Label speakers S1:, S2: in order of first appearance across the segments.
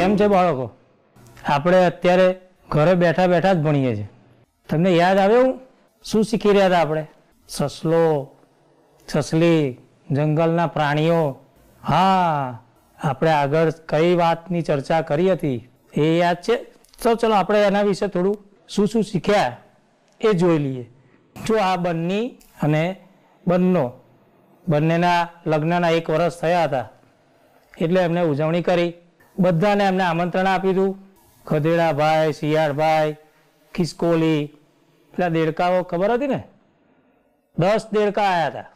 S1: કેમ છે બાળકો? આપણે અત્યારે ઘરે બેઠા બેઠા જ ભણીએ છીએ. તમને યાદ આવ્યું શું શીખી રહ્યા હતા આપણે? સસલો, સસલી, જંગલના પ્રાણીઓ. હા, આપણે આગળ કઈ વાતની ચર્ચા કરી હતી એ યાદ છે? તો ચલો આપણે એના વિશે થોડું શું શું શીખ્યા એ જોઈ લઈએ. જો આ બંની અને બંનો બંનેના લગ્નના એક વર્ષ થયા હતા. એટલે એમને ઉજવણી કરી. બધાને એમને આમંત્રણ આપી હતું ખદેડાભાઈ, શિયાળભાઈ, ખિસકોલી, પેલા દેડકાઓ ખબર હતી ને? દસ દેડકા આવ્યા હતા.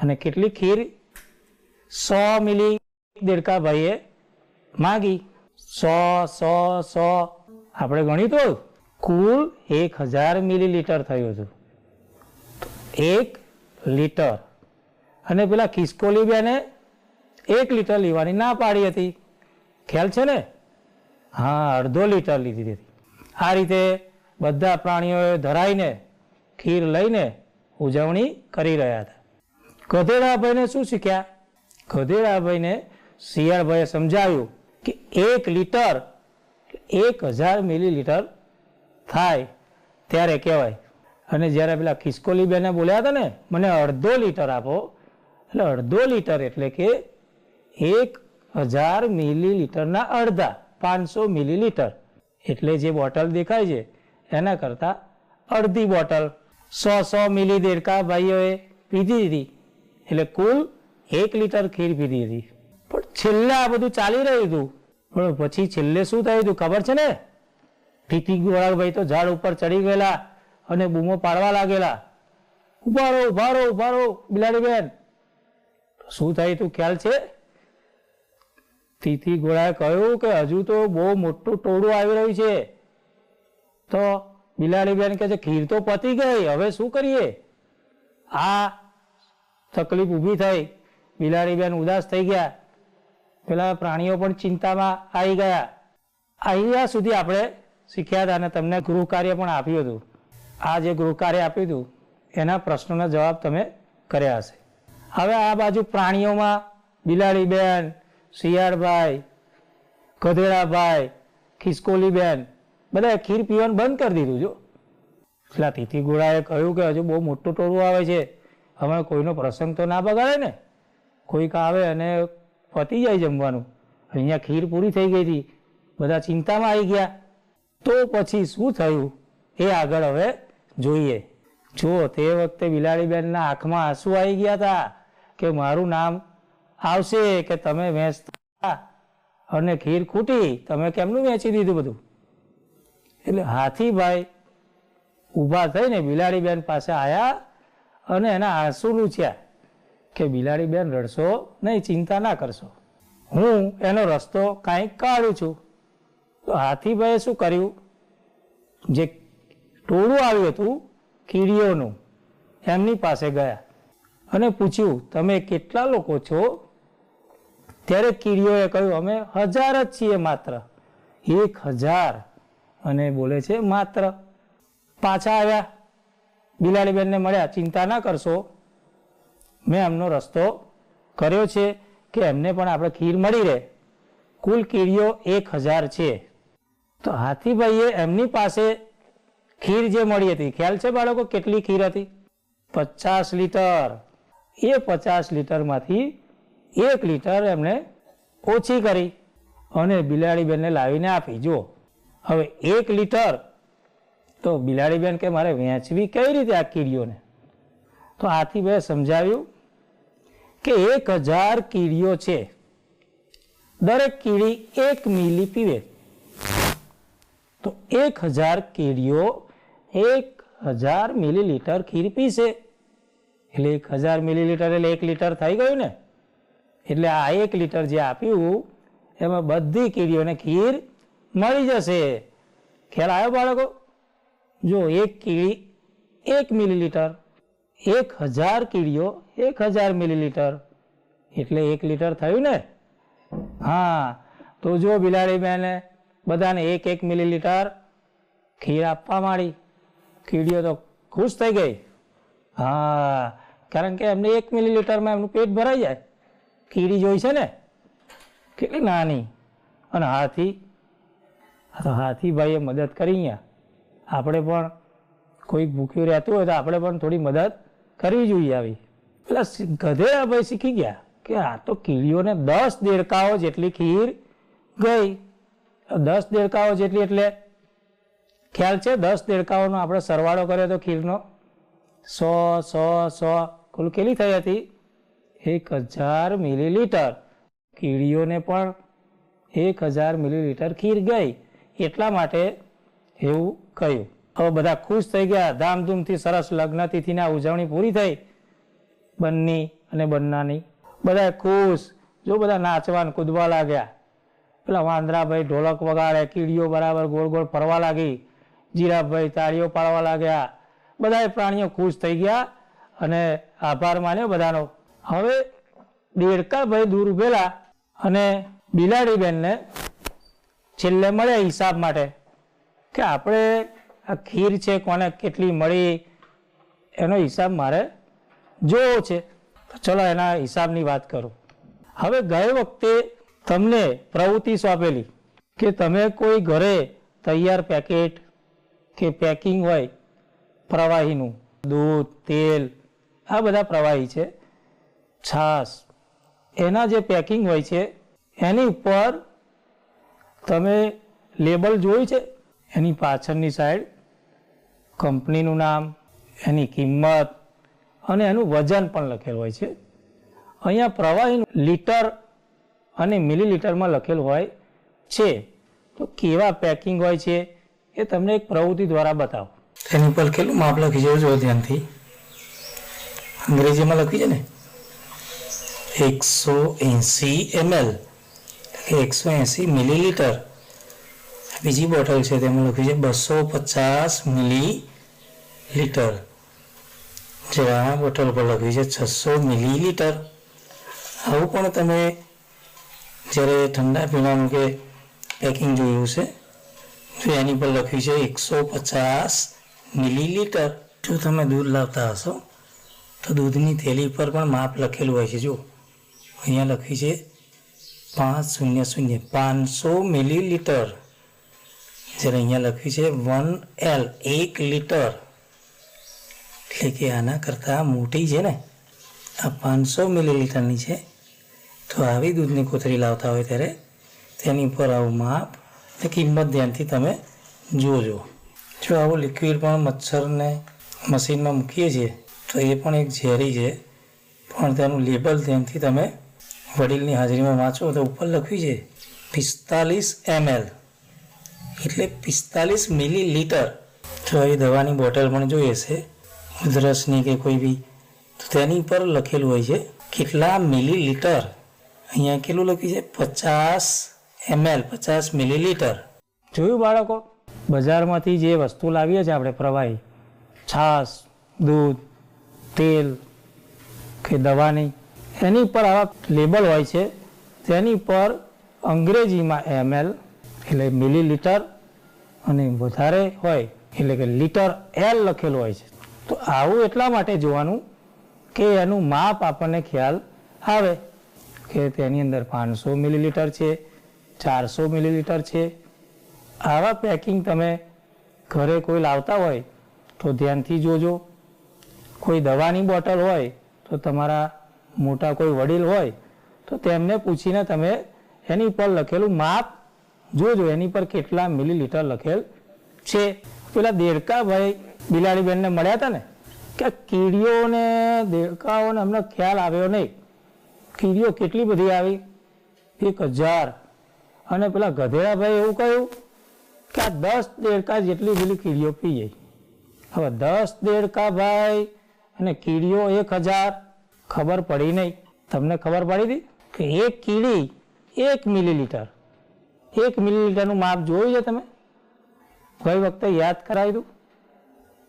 S1: અને કેટલી ખીર? સો મિલી દેડકા ભાઈએ માગી. સો સો સો. આપણે ગણ્યું તો કુલ એક હજાર મિલીલીટર થયું હતું. એક લીટર. અને પેલા ખિસકોલી બેને એક લીટર લેવાની ના પાડી હતી. ખ્યાલ છે ને? હા, અડધો લીટર લીધી હતી. આ રીતે બધા પ્રાણીઓએ ધરાઈને, ખીર લઈને ઉજવણી કરી રહ્યા હતા. ગધેડાભાઈને શું શીખ્યા? ગધેડાભાઈને શિયાળભાઈએ સમજાવ્યું કે એક લીટર, એક હજાર મિલીલીટર થાય ત્યારે કહેવાય. અને જ્યારે પેલા ખિસકોલી બેને બોલ્યા હતા ને, મને અડધો લીટર આપો. એટલે અડધો લીટર એટલે કે એક હજાર મિલીલીટરના અડધા, પાંચસો મિલીલીટર. એટલે જે બોટલ દેખાય છે, એના કરતાં અડધી બોટલ. સો સો મિલી દેડકા ભાઈઓએ પીધી હતી. એટલે કુલ એક લીટર ખીર પીધી હતી. પણ છેલ્લે આ બધું ચાલી રહ્યું હતું. પણ પછી છેલ્લે શું થયું હતું ખબર છે ને? ટીટી ગોળાભાઈ તો ઝાડ ઉપર ચડી ગયેલા અને બૂમો પાડવા લાગેલા. ઊભા ઉભારો ઉભારો ઊભા રહો બિલાડી બેન શું થયું તું ખ્યાલ છે? તીથી ઘોડાએ કહ્યું કે હજુ તો બહુ મોટું ટોળું આવી રહ્યું છે. તો બિલાડી બેન કહે છે, ખીર તો પતી ગઈ, હવે શું કરીએ? આ તકલીફ ઊભી થઈ. બિલાડી બેન ઉદાસ થઈ ગયા. પેલા પ્રાણીઓ પણ ચિંતામાં આવી ગયા. અહીંયા સુધી આપણે શીખ્યા હતા અને તમને ગૃહ કાર્ય પણ આપ્યું હતું. આ જે ગૃહ કાર્ય આપ્યું હતું, એના પ્રશ્નોના જવાબ તમે કર્યા હશે. હવે આ બાજુ પ્રાણીઓમાં બિલાડી બેન શિયાળભાઈ, ગધેડાભાઈ, ખિસકોલીબેન, બધાએ ખીર પીવાનું બંધ કરી દીધું જો. પેલા તિથિ ગોળાએ કહ્યું કે હજુ બહુ મોટું ટોળું આવે છે. હવે કોઈનો પ્રસંગ તો ના બગાડે ને? કોઈક આવે અને પતી જાય જમવાનું. અહીંયા ખીર પૂરી થઈ ગઈ હતી. બધા ચિંતામાં આવી ગયા. તો પછી શું થયું? એ આગળ હવે જોઈએ. જો તે વખતે બિલાડીબેનના આંખમાં આંસુ આવી ગયા હતા કે મારું નામ આવશે કે તમે વેચતા અને ખીર ખૂટી, તમે કેમનું વેચી દીધું બધું? એટલે હાથીભાઈ ઊભા થઈને બિલાડીબેન પાસે આવ્યા અને એના આંસુ લૂછ્યા કે બિલાડીબેન રડશો નહીં, ચિંતા ના કરશો. હું એનો રસ્તો કાંઈક કાઢું છું. તો હાથીભાઈએ શું કર્યું? જે ટોળું આવ્યું હતું કીડીઓનું, એમની પાસે ગયા અને પૂછ્યું, તમે કેટલા લોકો છો? ત્યારે કીડીઓએ કહ્યું, અમે હજાર જ છીએ માત્ર. એક હજાર. અને બોલે છે, માત્ર. પાછા આવ્યા. બિલાડીબેનને મળ્યા, ચિંતા ના કરશો. મેં એમનો રસ્તો કર્યો છે કે એમને પણ આપણે ખીર મળી રહે. કુલ કીડીઓ એક હજાર છે. તો હાથીભાઈએ એમની પાસે ખીર જે મળી હતી, ખ્યાલ છે બાળકો કેટલી ખીર હતી? પચાસ લીટર. એ પચાસ લીટરમાંથી એક લીટર એમણે ઓછી કરી અને બિલાડીબેનને લાવીને આપી, જુઓ. હવે એક લીટર, તો બિલાડીબેન કે મારે વેચવી કઈ રીતે આ કીડીઓને? તો આથી બે સમજાવ્યું કે એક હજાર કીડીઓ છે. દરેક કીડી એક મિલી પીવે. તો એક હજાર કીડીઓ એક હજાર મિલીલીટર ખીર પીશે એટલે એક હજાર મિલીલીટર એટલે એક લીટર થઈ ગયું ને? એટલે આ એક લીટર જે આપ્યું, એમાં બધી કીડીઓને ખીર મળી જશે. ખ્યાલ આવ્યો બાળકો? જો એક કીડી એક મિલીલીટર, એક હજાર કીડીઓ એક હજાર મિલીલીટર. એટલે એક લીટર થયું ને? હા, તો જો બિલાડી બેને બધાને એક એક મિલીલીટર ખીર આપવા માંડી, કીડીઓ તો ખુશ થઈ ગઈ. હા, કારણ કે એમને એક મિલીલીટરમાં એમનું પેટ ભરાઈ જાય. કીડી જોઈ છે ને? કેટલી નાની. અને હાથી તો હાથી ભાઈએ મદદ કરી અહીંયા. આપણે પણ કોઈક ભૂખ્યું રહેતું હોય તો આપણે પણ થોડી મદદ કરવી જોઈએ આવી. પેલા ગધેડા ભાઈ શીખી ગયા કે આ તો કીડીઓને દસ દેડકાઓ જેટલી ખીર ગઈ. દસ દેડકાઓ જેટલી એટલે ખ્યાલ છે? દસ દેડકાઓનો આપણે સરવાળો કર્યો તો ખીરનો સો સો સો. કુલ કેટલી થઈ હતી? એક હજાર મિલીલીટર. કીડીઓને પણ એક હજાર મિલીલીટર ખીર ગઈ. એટલા માટે એવું કહ્યું. હવે બધા ખુશ થઈ ગયા. ધામધૂમથી સરસ લગ્ન તિથિના ઉજવણી પૂરી થઈ. બંની અને બંનાની બધા ખુશ. જો બધા નાચવા કૂદવા લાગ્યા. પેલા વાંદરાભાઈ ઢોલક વગાડે, કીડીઓ બરાબર ગોળ ગોળ ફરવા લાગી. જીરાભાઈ તાળીઓ પાડવા લાગ્યા. બધા પ્રાણીઓ ખુશ થઈ ગયા. અને આભાર માન્યો બધાનો. હવે દેડકાભાઈ દૂર ઉભેલા અને બિલાડીબેનને છેલ્લે મળ્યા હિસાબ માટે કે આપણે આ ખીર છે કોને કેટલી મળી એનો હિસાબ મારે જોવો છે. તો ચલો એના હિસાબની વાત કરું. હવે ગયે વખતે તમને પ્રવૃત્તિ સોંપેલી કે તમે કોઈ ઘરે તૈયાર પેકેટ કે પેકિંગ હોય પ્રવાહીનું, દૂધ, તેલ, આ બધા પ્રવાહી છે. છાશ એના જે પેકિંગ હોય છે, એની ઉપર તમે લેબલ જોયું છે? એની પાછળની સાઈડ કંપનીનું નામ, એની કિંમત અને એનું વજન પણ લખેલું હોય છે. અહીંયા પ્રવાહી લીટર અને મિલીલીટરમાં લખેલું હોય છે. તો કેવા પેકિંગ હોય છે, એ તમને એક પ્રવૃત્તિ દ્વારા બતાવો. એની ઉપર કેટલું માપ લખી જવું જોઈએ ધ્યાનથી. અંગ્રેજીમાં લખી છે ને? એકસો એંસી એમએલ એકસો એંસી મિલીલીટર બીજી બોટલ છે તેમાં લખ્યું છે બસો પચાસ મિલી લીટર જે આ બોટલ પર લખ્યું છે છસો મિલી લીટર આવું પણ તમે જ્યારે ઠંડા પીણાનું કે પેકિંગ જોયું છે તો એની પર લખ્યું છે એકસો પચાસ મિલીલીટર જો તમે દૂધ લાવતા હશો તો દૂધની થેલી પર પણ માપ લખેલું હોય છે જો અહીંયા લખ્યું છે પાંચ શૂન્ય શૂન્ય પાંચસો મિલીલીટર. જ્યારે અહીંયા લખ્યું છે વન એલ એક લીટર. એટલે કે આના કરતાં મોટી છે ને. આ પાંચસો મિલીલીટરની છે. તો આવી દૂધની કોથળી લાવતા હોય ત્યારે તેની ઉપર આવું માપ અને કિંમત ધ્યાનથી તમે જોજો. જો આવું લિક્વિડ પણ મચ્છરને મશીનમાં મૂકીએ છીએ, તો એ પણ એક ઝેરી છે. પણ તેનું લેબલ ધ્યાનથી તમે વડીલની હાજરીમાં વાંચો તો ઉપર લખ્યું છે, પિસ્તાલીસ એમએલ એટલે પિસ્તાલીસ મિલી લીટર જો એ દવાની બોટલ પણ જોઈએ છે ઉધરસની કે કોઈ બી. તો તેની પર લખેલું હોય છે, કેટલા મિલી લીટર અહીંયા કેટલું લખ્યું છે? પચાસ એમએલ પચાસ મિલી લીટર જોયું બાળકો? બજારમાંથી જે વસ્તુ લાવીએ છીએ આપણે પ્રવાહી, છાશ, દૂધ, તેલ કે દવાની એની પર આવા લેબલ હોય છે. તેની પર અંગ્રેજીમાં એમએલ એટલે મિલીલીટર અને વધારે હોય એટલે કે લીટર એલ લખેલું હોય છે. તો આવું એટલા માટે જોવાનું કે એનું માપ આપણને ખ્યાલ આવે કે તેની અંદર પાંચસો મિલીલીટર છે, ચારસો મિલીલીટર છે. આવા પેકિંગ તમે ઘરે કોઈ લાવતા હોય તો ધ્યાનથી જોજો. કોઈ દવાની બોટલ હોય તો તમારા મોટા કોઈ વડીલ હોય, તો તેમને પૂછીને તમે એની પર લખેલું માપ જોજો. એની પર કેટલા મિલીલીટર લખેલ છે. પેલા દેડકા ભાઈ બિલાડીબેનને મળ્યા હતા ને, કે કીડીઓને, દેડકાઓને અમને ખ્યાલ આવ્યો નહીં. કીડીઓ કેટલી બધી આવી? એક હજાર. અને પેલા ગધેડાભાઈ એવું કહ્યું કે આ દસ દેડકા જેટલી પેલી કીડીઓ પી ગઈ હવે દસ દેડકા ભાઈ અને કીડીઓ એક હજાર. ખબર પડી નહીં. તમને ખબર પડી હતી કે એક કીડી એક મિલીલીટર એક મિલીલીટરનું માપ જોયું છે તમે? કોઈ વખતે યાદ કરાવી દઉં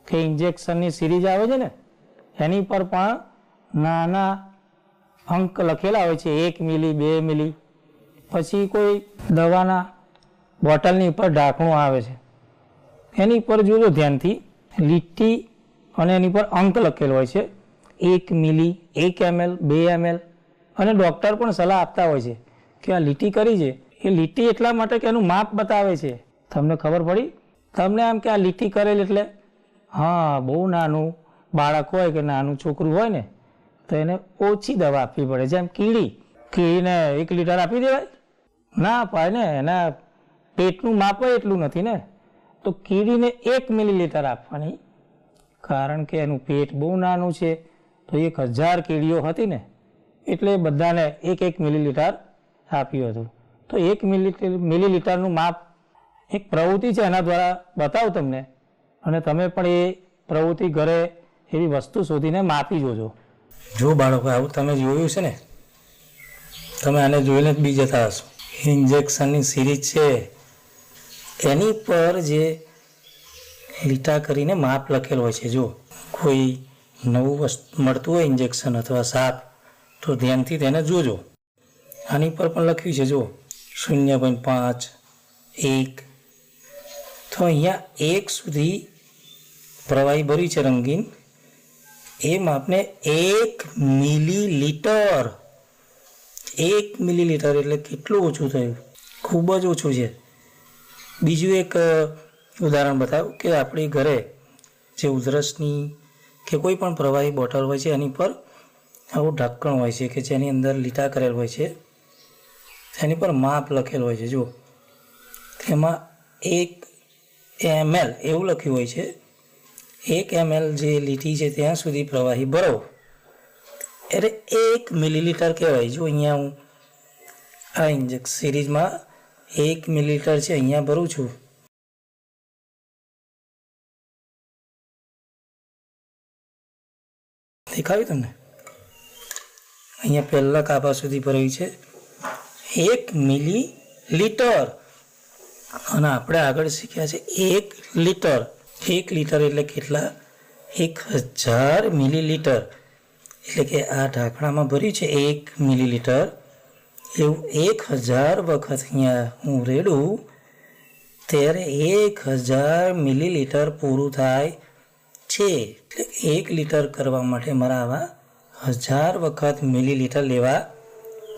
S1: કે ઇન્જેક્શનની સિરીઝ આવે છે ને? એની પર પણ નાના અંક લખેલા હોય છે, એક મિલી બે મિલી પછી કોઈ દવાના બોટલની ઉપર ઢાંકણું આવે છે. એની પર જોજો ધ્યાનથી, લીટી અને એની પર અંક લખેલો હોય છે. એક મિલી, એક એમએલ, બે એમએલ. અને ડૉક્ટર પણ સલાહ આપતા હોય છે કે આ લીટી કરી છે. એ લીટી એટલા માટે કે એનું માપ બતાવે છે. તમને ખબર પડી? તમને આમ કે આ લીટી કરેલ એટલે? હા, બહુ નાનું બાળક હોય કે નાનું છોકરું હોય ને, તો એને ઓછી દવા આપવી પડે. જેમ કીડી. કીડીને એક લીટર આપી દેવાય. ના પાય ને એના પેટનું માપ હોય એટલું નથી ને. તો કીડીને એક મિલીલીટર આપવાની. કારણ કે એનું પેટ બહુ નાનું છે. તો એક હજાર કેડીઓ હતી ને, એટલે બધાને એક એક મિલીલીટર આપ્યું હતું. તો એક મિલી મિલીલીટરનું માપ એક પ્રવૃત્તિ છે એના દ્વારા બતાવું તમને. અને તમે પણ એ પ્રવૃત્તિ ઘરે એવી વસ્તુ શોધીને માપી જોજો. જો બાળકો, આવું તમે જોયું છે ને, તમે આને જોઈને બી જતા હશો. ઇન્જેક્શનની સિરીઝ છે. એની પર જે લીટા કરીને માપ લખેલ હોય છે જો કોઈ નવું વસ્તુ મળતું હોય ઇન્જેક્શન અથવા સાપ, તો ધ્યાનથી તેને જોજો. આની પર પણ લખ્યું છે જો શૂન્ય પોઈન્ટ પાંચ, એક. તો અહીંયા એક સુધી પ્રવાહી ભર્યું છે રંગીન. એ માપને એક મિલીલીટર એક મિલીલીટર એટલે કેટલું ઓછું થયું? ખૂબ જ ઓછું છે. બીજું એક ઉદાહરણ બતાવ્યું કે આપણી ઘરે જે ઉધરસની કે કોઈ પણ પ્રવાહી બોટલ હોય છે, એની પર આવું ઢક્કણ હોય છે કે જેની અંદર લીટા કરેલ હોય છે, તેની પર માપ લખેલ હોય છે. જો તેમાં એક એમએલ એવું લખ્યું હોય છે, એક એમએલ જે લીટી છે ત્યાં સુધી પ્રવાહી ભરો. એટલે એક મિલીલીટર કહેવાય. જો અહીંયા હું આ ઇન્જેક્શન સિરીઝમાં એક મિલીલીટર છે, અહીંયા ભરું છું. દેખાવ્યું તમને? અહીંયા પહેલા કાપા સુધી ભરાયું છે. એક મિલી લીટર અને આપણે આગળ શીખ્યા છે એક લીટર. એક લીટર એટલે કેટલા? એક હજાર મિલીલીટર. એટલે કે આ ઢાંકણામાં ભર્યું છે એક મિલીલીટર. એવું એક હજાર વખત અહીંયા હું રેડું. ત્યારે એક હજાર મિલીલીટર પૂરું થાય. છે. એક લીટર કરવા માટે મારા આવા હજાર વખત મિલીલીટર લેવા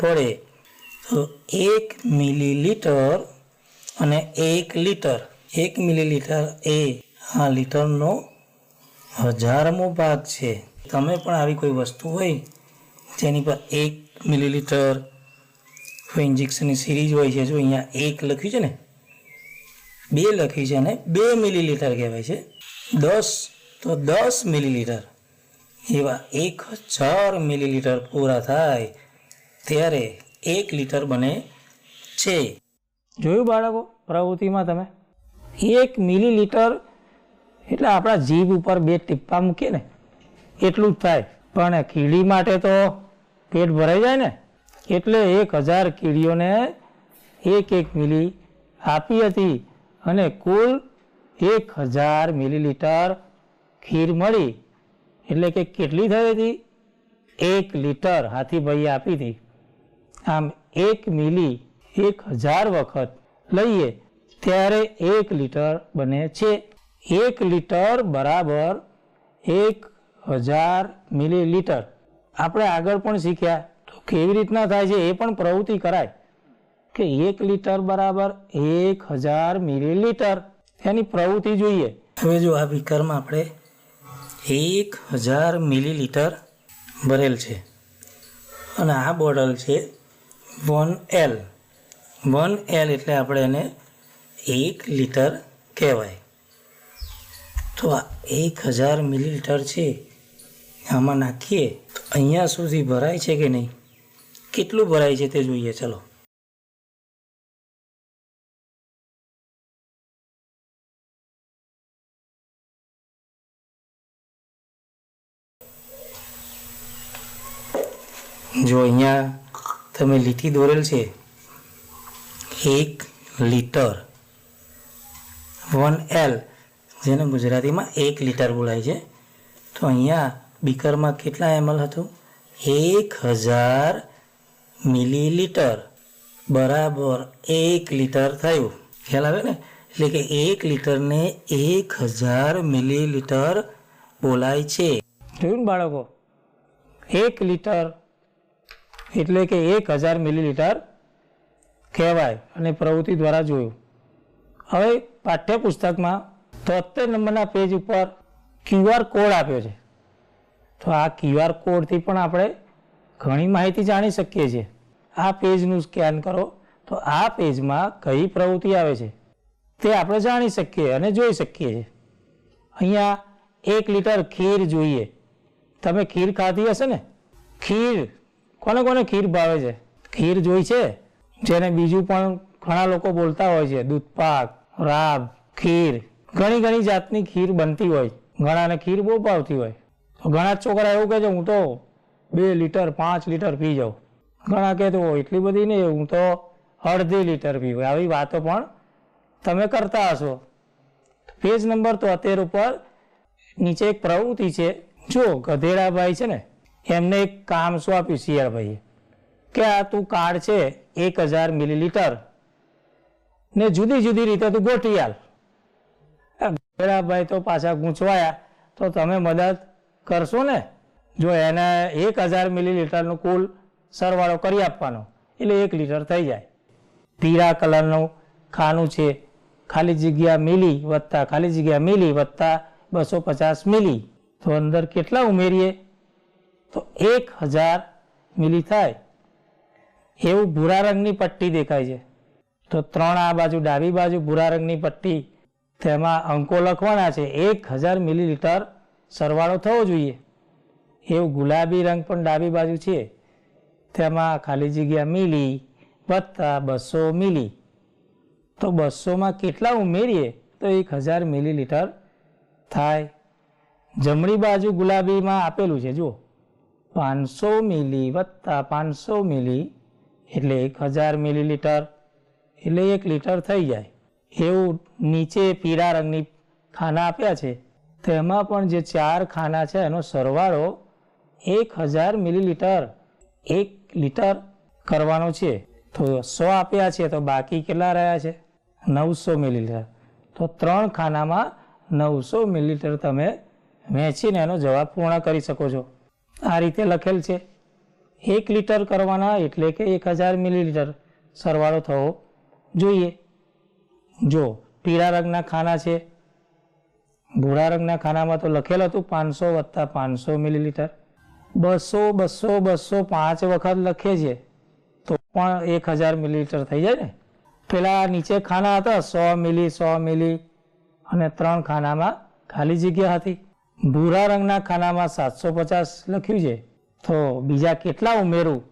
S1: પડે. તો એક મિલીલીટર અને એક લીટર. એક મિલીલીટર એ આ લીટરનો હજારમો ભાગ છે. તમે પણ આવી કોઈ વસ્તુ હોય જેની પર એક મિલીલીટર કોઈ ઇન્જેક્શનની સિરીઝ હોય છે, જો અહીંયા એક લખ્યું છે ને, બે લખ્યું છે અને બે મિલીલીટર કહેવાય છે. દસ તો દસ મિલીલીટર. એવા એક હજાર મિલીલીટર પૂરા થાય ત્યારે એક લીટર બને છે. જોયું બાળકો પ્રવૃત્તિમાં તમે? એક મિલીલીટર એટલે આપણા જીભ ઉપર બે ટીપ્પા મૂકીએ ને, એટલું જ થાય. પણ કીડી માટે તો પેટ ભરાઈ જાય ને, એટલે એક હજાર કીડીઓને એક એક મિલી આપી હતી. અને કુલ એક હજાર મિલીલીટર ખીર મળી, એટલે કે કેટલી થઈ હતી? એક લીટર હાથીભાઈએ આપી હતી. આમ એક મિલી એક હજાર વખત લઈએ, ત્યારે એક લીટર બને છે. એક લીટર બરાબર એક હજાર મિલીલીટર. આપણે આગળ પણ શીખ્યા, તો કેવી રીતના થાય છે એ પણ પ્રવૃત્તિ કરાય. કે એક લીટર બરાબર એક હજાર મિલીલીટર. એની પ્રવૃત્તિ જોઈએ. હવે જો આ બીકરમાં આપણે એક હજાર મિલીલીટર ભરેલ છે. અને આ બોટલ છે વન એલ. વન એલ એટલે આપણે એને એક લીટર કહેવાય. તો આ એક હજાર મિલીલીટર છે. આમાં નાખીએ તો અહીંયા સુધી ભરાય છે કે નહીં? કેટલું ભરાય છે તે જોઈએ, ચલો જો અહીંયા તમે લીટી દોરેલ છે. એક લીટર. One L. જેને ગુજરાતીમાં એક લીટર બોલાય છે. તો અહીંયા બીકરમાં કેટલા એમએલ હતું? એક હજાર મિલીલીટર. બરાબર એક લીટર થયું. ખ્યાલ આવે ને? એટલે કે એક લીટરને એક હજાર મિલીલીટર બોલાય છે. જોયું બાળકો? એક લીટર એટલે કે એક હજાર મિલીલીટર કહેવાય અને પ્રવૃત્તિ દ્વારા જોયું. હવે પાઠ્યપુસ્તકમાં તોતેર નંબરના પેજ ઉપર ક્યુઆર કોડ આપ્યો છે. તો આ ક્યુઆર કોડથી પણ આપણે ઘણી માહિતી જાણી શકીએ છીએ. આ પેજનું સ્કેન કરો તો આ પેજમાં કઈ પ્રવૃત્તિ આવે છે તે આપણે જાણી શકીએ અને જોઈ શકીએ છીએ. અહીંયા એક લીટર ખીર જોઈએ. તમે ખીર ખાધી હશે ને? ખીર કોને કોને ખીર ભાવે છે? ખીર જોઈ છે? જેને બીજું પણ ઘણા લોકો બોલતા હોય છે દૂધપાક રાબ, ખીર. ઘણી ઘણી જાતની ખીર બનતી હોય. ઘણાને ખીર બહુ ભાવતી હોય. તો ઘણા છોકરા એવું કહે છે, હું તો બે લીટર, પાંચ લીટર પી જાઉં. ઘણા કહેતો એટલી બધી નહીં, હું તો અડધી લીટર પીવું આવી વાતો પણ તમે કરતા હશો. પેજ નંબર તોતેર ઉપર નીચે એક પ્રવૃત્તિ છે. જો ગધેડાભાઈ છે ને એમને એક કામ શું આપ્યું શિયાળભાઈએ? કે આ તું કાર્ડ છે એક હજાર મિલીલીટર ને જુદી જુદી રીતે તું ગોઠવી આલ. આ ગધેડાભાઈ તો પાછા ગૂંચવાયા. તો તમે મદદ કરશો ને? જો એને એક હજાર મિલીલીટરનું કુલ સરવાળો કરી આપવાનો, એટલે એક લીટર થઈ જાય. પીળા કલરનું ખાનું છે. ખાલી જગ્યા મિલી વત્તા, ખાલી જગ્યા મિલી વત્તા બસો પચાસ મિલી. તો અંદર કેટલા ઉમેરીએ? તો એક હજાર મિલી થાય. એવું ભૂરા રંગની પટ્ટી દેખાય છે. તો ત્રણ આ બાજુ, ડાબી બાજુ ભૂરા રંગની પટ્ટી, તેમાં અંકો લખવાના છે. એક હજાર મિલીલીટર સરવાળો થવો જોઈએ. એવું ગુલાબી રંગ પણ ડાબી બાજુ છે. તેમાં ખાલી જગ્યા મિલી, વત્તા બસો મિલી. તો બસોમાં કેટલા ઉમેરીએ તો એક હજાર મિલીલીટર થાય. જમણી બાજુ ગુલાબીમાં આપેલું છે, જુઓ. પાંચસો મિલી વત્તા પાંચસો મિલી એટલે એક હજાર મિલીલીટર એટલે એક લીટર થઈ જાય. એવું નીચે પીળા રંગની ખાના આપ્યા છે. તેમાં પણ જે ચાર ખાના છે એનો સરવાળો એક હજાર મિલીલીટર એક લીટર કરવાનો છે. તો સો આપ્યા છે તો બાકી કેટલા રહ્યા છે? નવસો મિલીલીટર. તો ત્રણ ખાનામાં નવસો મિલીલીટર તમે વેચીને એનો જવાબ પૂર્ણ કરી શકો છો. આ રીતે લખેલ છે. એક લીટર કરવાના એટલે કે એક હજાર મિલીલીટર સરવાળો થવો જોઈએ. જો પીળા રંગના ખાના છે, ભૂરા રંગના ખાનામાં તો લખેલ હતું પાંચસો વત્તા પાંચસો મિલીલીટર. બસો બસો બસો પાંચ વખત લખે છે, તો પણ એક હજાર મિલીલીટર થઈ જાય ને. પેલા નીચે ખાના હતા સો મિલી સો મિલી અને ત્રણ ખાનામાં ખાલી જગ્યા હતી. ભૂરા રંગના ખાનામાં સાતસો પચાસ લખ્યું છે. તો બીજા કેટલા ઉમેરું?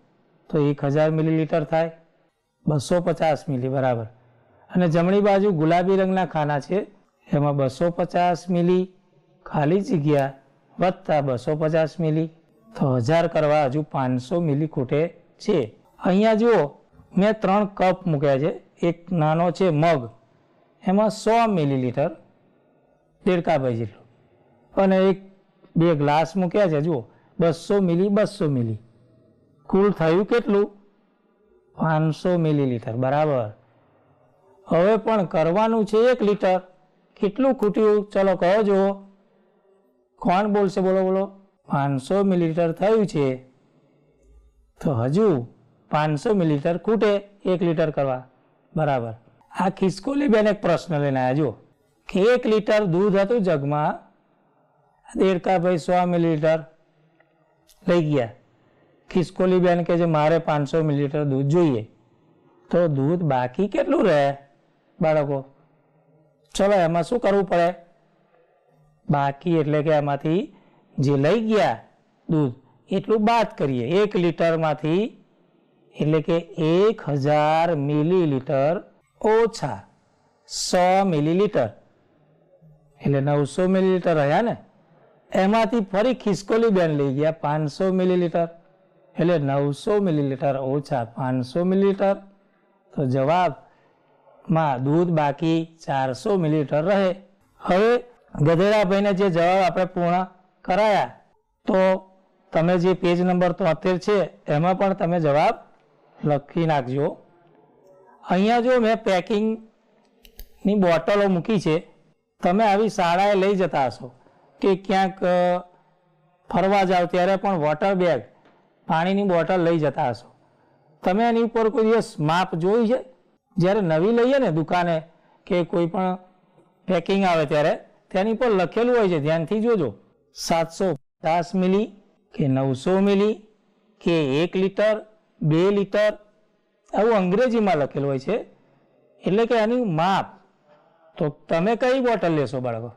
S1: તો એક હજાર મિલીલીટર થાય. બસો પચાસ મિલી, બરાબર. અને જમણી બાજુ ગુલાબી રંગના ખાના છે. એમાં બસો પચાસ મિલી, ખાલી જગ્યા વત્તા બસો પચાસ મિલી. તો હજાર કરવા હજુ પાંચસો મિલી ખૂટે છે. અહીંયા જુઓ, મેં ત્રણ કપ મૂક્યા છે. એક નાનો છે મગ. એમાં સો મિલીલીટર. દેડકાભાઈ જેટલું. અને એક, બે ગ્લાસ મૂક્યા છે, જુઓ. બસો મિલી બસો મિલી. કુલ થયું કેટલું? પાંચસો મિલીલીટર. બરાબર. હવે પણ કરવાનું છે એક લીટર. કેટલું ખૂટ્યું? ચલો કહો, જુઓ. કોણ બોલશે? બોલો બોલો. પાંચસો મિલીલીટર થયું છે. તો હજુ પાંચસો મિલીલીટર ખૂટે એક લીટર કરવા. બરાબર. આ ખિસકોલી બેન એક પ્રશ્ન લઈને આવ્યા જુઓ. કે એક લીટર દૂધ હતું જગમાં? દેડકાભાઈ સો મિલીલીટર લઈ ગયા. ખિસકોલી બેન કે જે મારે પાંચસો મિલીલીટર દૂધ જોઈએ. તો દૂધ બાકી કેટલું રહે બાળકો? ચલો, એમાં શું કરવું પડે? બાકી એટલે કે એમાંથી જે લઈ ગયા દૂધ, એટલું બાદ કરીએ. એક લીટરમાંથી એટલે કે એક હજાર મિલીલીટર ઓછા સો મિલીલીટર. એટલે નવસો મિલીલીટર રહ્યા ને? એમાંથી ફરી ખિસકોલી બેન લઈ ગયા પાંચસો મિલીલીટર. એટલે નવસો મિલીલીટર ઓછા પાંચસો મિલીલીટર. તો જવાબમાં દૂધ બાકી ચારસો મિલીલીટર રહે. હવે ગધેડાભાઈને જે જવાબ આપણે પૂર્ણ કરાયા, તો તમે જે પેજ નંબર તોતેર છે, એમાં પણ તમે જવાબ લખી નાખજો. અહીંયા જો મેં પેકિંગની બોટલો મૂકી છે, તમે આવી શાળાએ લઈ જતા હશો. કે ક્યાંક ફરવા જાઓ ત્યારે પણ વોટર બેગ પાણીની બોટલ લઈ જતા હશો. તમે એની ઉપર કોઈ દિવસ માપ જોઈ છે? જ્યારે નવી લઈએ ને દુકાને કે કોઈ પણ પેકિંગ આવે ત્યારે, તેની પર લખેલું હોય છે, ધ્યાનથી જોજો. સાતસો પચાસ મિલી કે નવસો મિલી કે એક લીટર, બે લીટર, આવું અંગ્રેજીમાં લખેલું હોય છે. એટલે કે આનું માપ. તો તમે કઈ બોટલ લેશો બાળકો?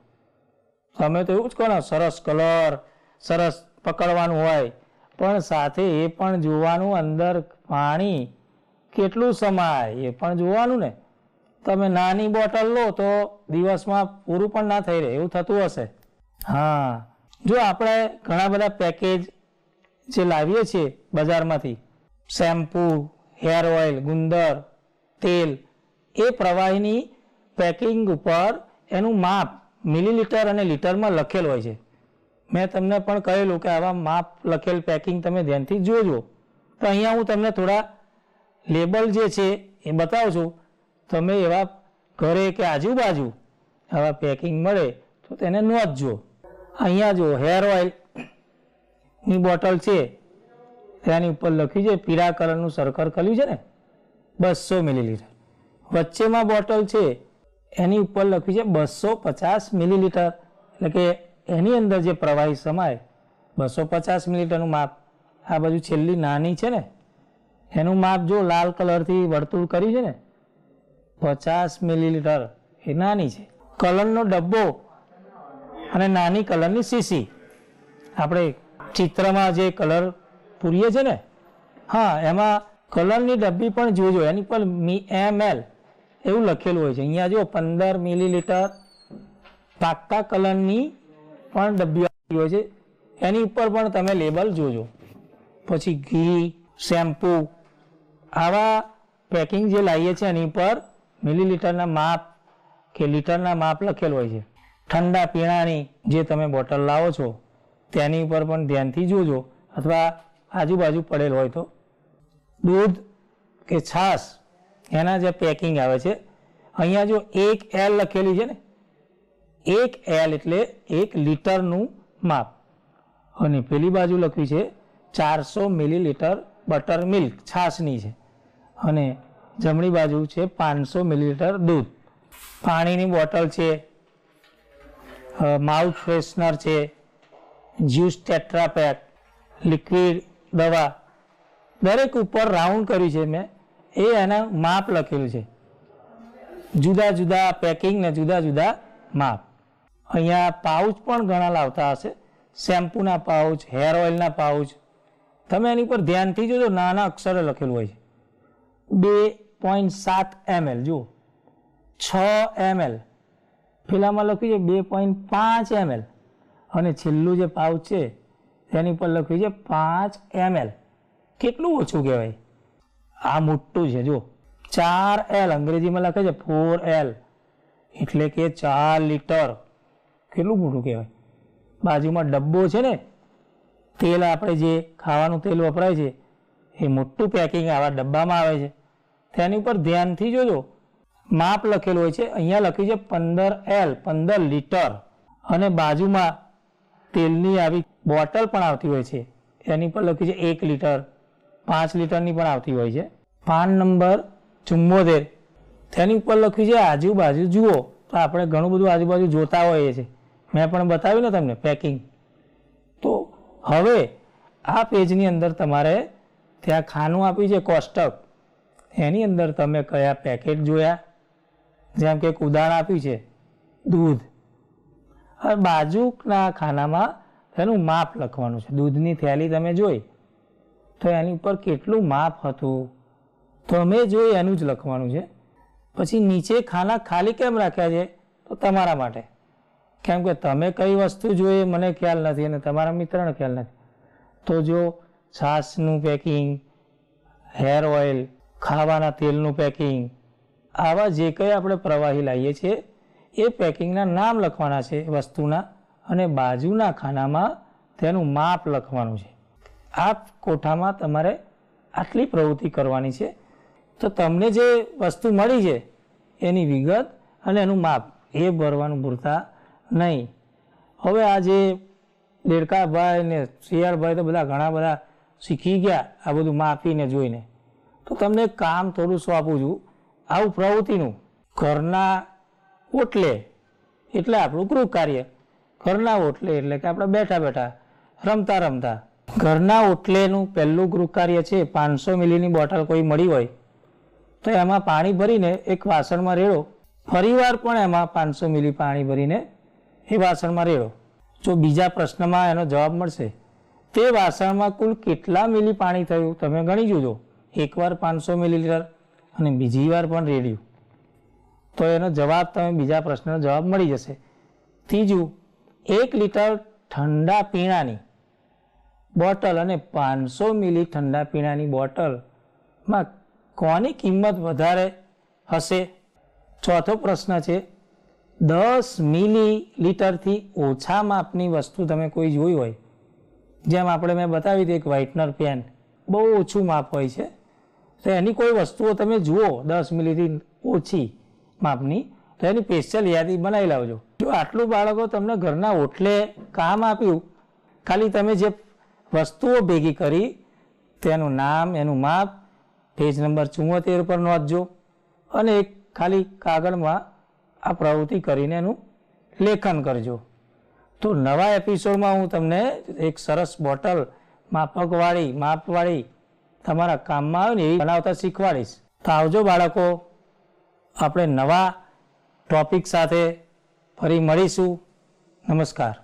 S1: તમે તો એવું જ ને, સરસ કલર સરસ પકડવાનું હોય. પણ સાથે એ પણ જોવાનું અંદર પાણી કેટલું સમાય એ પણ જોવાનું ને. તમે નાની બોટલ લો તો દિવસમાં પૂરું પણ ના થઈ રહે, એવું થતું હશે. હા. જો આપણે ઘણા બધા પેકેજ જે લાવીએ છીએ બજારમાંથી શેમ્પૂ હેર ઓઇલ ગુંદર, તેલ, એ પ્રવાહીની પેકિંગ ઉપર એનું માપ મિલીલીટર અને લીટરમાં લખેલ હોય છે. મેં તમને પણ કહેલું કે આવા માપ લખેલ પેકિંગ તમે ધ્યાનથી જોજો. તો અહીંયા હું તમને થોડા લેબલ જે છે એ બતાવું છું તમે એવા ઘરે કે આજુબાજુ આવા પેકિંગ મળે તો તેને નોંધજો. અહીંયા જો હેર ઓઇલની બોટલ છે. તેની ઉપર લખ્યું છે, પીળા કલરનું સર્કલ કર્યું છે ને? બસો મિલીલીટર. વચ્ચેમાં બોટલ છે. એની ઉપર લખ્યું છે બસો પચાસ મિલીલીટર. એટલે કે એની અંદર જે પ્રવાહી સમાય, બસો પચાસ મિલીલીટરનું માપ. આ બાજુ છેલ્લી નાની છે ને, એનું માપ જો લાલ કલરથી વર્તુળ કર્યું છે ને, પચાસ મિલીલીટર. એ નાની છે. કલરનો ડબ્બો અને નાની કલરની સીસી. આપણે ચિત્રમાં જે કલર પૂરીએ છે ને, હા, એમાં કલરની ડબ્બી પણ જોજો. એની પર એમ એલ. એવું લખેલું હોય છે. અહીંયા જો પંદર મિલીલીટર પાક્કા કલરની પણ ડબ્બી આવી હોય છે. એની ઉપર પણ તમે લેબલ જોજો. પછી ઘી, શેમ્પૂ, આવા પેકિંગ જે લાવીએ છીએ એની પર મિલીલીટરના માપ કે લીટરના માપ લખેલું હોય છે. ઠંડા પીણાની જે તમે બોટલ લાવો છો, તેની ઉપર પણ ધ્યાનથી જોજો. અથવા આજુબાજુ પડેલ હોય તો. દૂધ કે છાશ એના જે પેકિંગ આવે છે, અહીંયા જો એક એલ લખેલી છે ને, એક એલ એટલે એક લીટરનું માપ. અને પેલી બાજુ લખ્યું છે, ચારસો મિલીલીટર બટર મિલ્ક છાશની છે. અને જમણી બાજુ છે, પાંચસો મિલીલીટર દૂધ. પાણીની બોટલ છે માઉથ ફ્રેશનર છે, જ્યુસ ટેટ્રાપેક, લિક્વિડ દવા. દરેક ઉપર રાઉન્ડ કર્યું છે મેં. એ એના માપ લખેલું છે. જુદા જુદા પેકિંગ ને જુદા જુદા માપ. અહીંયા પાઉચ પણ ઘણા લાવતા હશે. શેમ્પૂના પાઉચ, હેર ઓઇલના પાઉચ. તમે એની પર ધ્યાનથી જોજો, નાના અક્ષરે લખેલું હોય છે. બે પોઈન્ટ સાત એમએલ જુઓ. છ એમએલ પેલામાં લખ્યું છે બે પોઈન્ટ પાંચ એમએલ અને છેલ્લું જે પાઉચ છે તેની પર લખ્યું છે પાંચ એમએલ કેટલું ઓછું કહેવાય? આ મોટું છે જો ચાર એલ અંગ્રેજીમાં લખે છે ફોર એલ એટલે કે ચાર લીટર. કેટલું મોટું કહેવાય? બાજુમાં ડબ્બો છે ને, તેલ આપણે જે ખાવાનું તેલ વપરાય છે, એ મોટું પેકિંગ આવા ડબ્બામાં આવે છે. તેની ઉપર ધ્યાનથી જોજો. માપ લખેલું હોય છે, અહીંયા લખ્યું છે પંદર એલ પંદર લીટર. અને બાજુમાં તેલની આવી બોટલ પણ આવતી હોય છે. એની પર લખ્યું છે એક લીટર. પાંચ લીટરની પણ આવતી હોય છે. પાન નંબર ચુમ્મોતેર તેની ઉપર લખ્યું છે, આજુબાજુ જુઓ. તો આપણે ઘણું બધું આજુબાજુ જોતા હોઈએ છીએ. મેં પણ બતાવ્યું ને તમને પેકિંગ તો હવે આ પેજની અંદર તમારે ત્યાં ખાનું આપ્યું છે, કોષ્ટક. એની અંદર તમે કયા પેકેટ જોયા? જેમ કે એક ઉદાહરણ આપ્યું છે, દૂધ. હવે બાજુના ખાનામાં તેનું માપ લખવાનું છે. દૂધની થેલી તમે જોઈ. તો એની ઉપર કેટલું માપ હતું? તમે જો એનું જ લખવાનું છે. પછી નીચે ખાના ખાલી કેમ રાખ્યા છે? તો તમારા માટે. કેમ કે તમે કઈ વસ્તુ જોઈએ મને ખ્યાલ નથી અને તમારા મિત્રને ખ્યાલ નથી. તો જો છાશનું પેકિંગ હેર ઓઇલ ખાવાના તેલનું પેકિંગ આવા જે કંઈ આપણે પ્રવાહી લાવીએ છીએ, એ પેકિંગના નામ લખવાના છે વસ્તુના અને બાજુના ખાનામાં તેનું માપ લખવાનું છે. આ કોઠામાં તમારે આટલી પ્રવૃત્તિ કરવાની છે. તો તમને જે વસ્તુ મળી છે, એની વિગત અને એનું માપ, એ ભરવાનું ભૂલતા નહીં. હવે આ જે દેડકાભાઈ ને શિયાળભાઈ તો બધા ઘણા બધા શીખી ગયા આ બધું માપીને જોઈને. તો તમને કામ થોડું સોંપું છું, આવું પ્રવૃત્તિનું ઘરના ઓટલે, એટલે આપણું ગૃહ કાર્ય. ઘરના ઓટલે એટલે કે આપણે બેઠા બેઠા રમતા રમતા. ઘરના ઓટલેનું પહેલું ગૃહ કાર્ય છે, પાંચસો મિલીની બોટલ કોઈ મળી હોય, તો એમાં પાણી ભરીને એક વાસણમાં રેડો. ફરીવાર પણ એમાં પાંચસો મિલી પાણી ભરીને એ વાસણમાં રેડો. જો બીજા પ્રશ્નમાં એનો જવાબ મળશે, તે વાસણમાં કુલ કેટલા મિલી પાણી થયું તમે ગણી જોજો. એકવાર પાંચસો મિલીલીટર અને બીજી વાર પણ રેડ્યું. તો એનો જવાબ તમે બીજા પ્રશ્નનો જવાબ મળી જશે. ત્રીજું, એક લીટર ઠંડા પીણાની બોટલ અને પાંચસો મિલી ઠંડા પીણાની બોટલમાં કોની કિંમત વધારે હશે? ચોથો પ્રશ્ન છે, દસ મિલી લીટરથી ઓછા માપની વસ્તુ તમે કોઈ જોઈ હોય, જેમ આપણે મેં બતાવી હતી એક વ્હાઇટનર પેન, બહુ ઓછું માપ હોય છે, તો એની કોઈ વસ્તુઓ તમે જુઓ, દસ મિલીથી ઓછી માપની, તો એની સ્પેશિયલ યાદી બનાવી લાવજો. જો આટલું બાળકો તમને ઘરના ઓટલે કામ આપ્યું, ખાલી તમે જે વસ્તુઓ ભેગી કરી, તેનું નામ, એનું માપ પેજ નંબર ચુમ્મોતેર પર નોંધજો અને એક ખાલી કાગળમાં આ પ્રવૃત્તિ કરીને એનું લેખન કરજો. તો નવા એપિસોડમાં હું તમને એક સરસ બોટલ, માપકવાળી, માપવાળી તમારા કામમાં આવે ને એવી બનાવતા શીખવાડીશ. તો આવજો બાળકો, આપણે નવા ટોપિક સાથે ફરી મળીશું. નમસ્કાર.